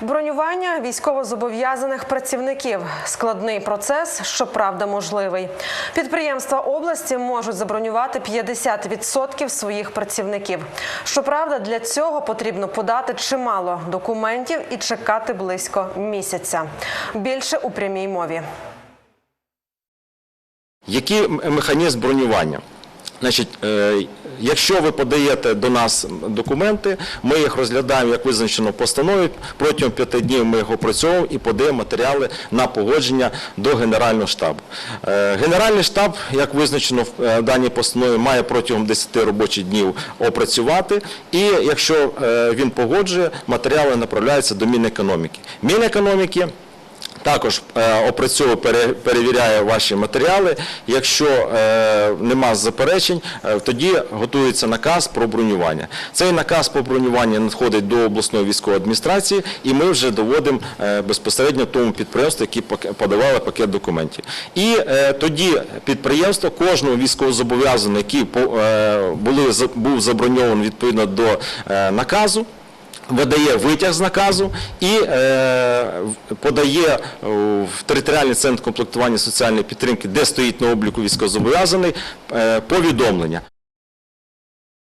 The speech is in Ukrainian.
Бронювання військовозобов'язаних працівників складний процес, щоправда, можливий. Підприємства області можуть забронювати 50% своїх працівників. Щоправда, для цього потрібно подати чимало документів і чекати близько місяця. Більше у прямій мові. Який механізм бронювання? Значить, е, якщо ви подаєте до нас документи, ми їх розглядаємо, як визначено в постанові. Протягом п'яти днів ми їх опрацьовуємо і подаємо матеріали на погодження до Генерального штабу. Е, Генеральний штаб, як визначено в е, даній постанові, має протягом 10 робочих днів опрацювати. І якщо він погоджує, матеріали направляються до Мінекономіки. Мінекономіки також е, опрацьовує, перевіряє ваші матеріали. Якщо е, нема заперечень, е, тоді готується наказ про бронювання. Цей наказ про бронювання надходить до обласної військової адміністрації, і ми вже доводимо безпосередньо тому підприємству, які подавали пакет документів. І тоді підприємство кожного військовозобов'язаного, який був заброньований відповідно до наказу видає витяг з наказу і е, подає в територіальний центр комплектування соціальної підтримки, де стоїть на обліку військовозобов'язаний, е, повідомлення.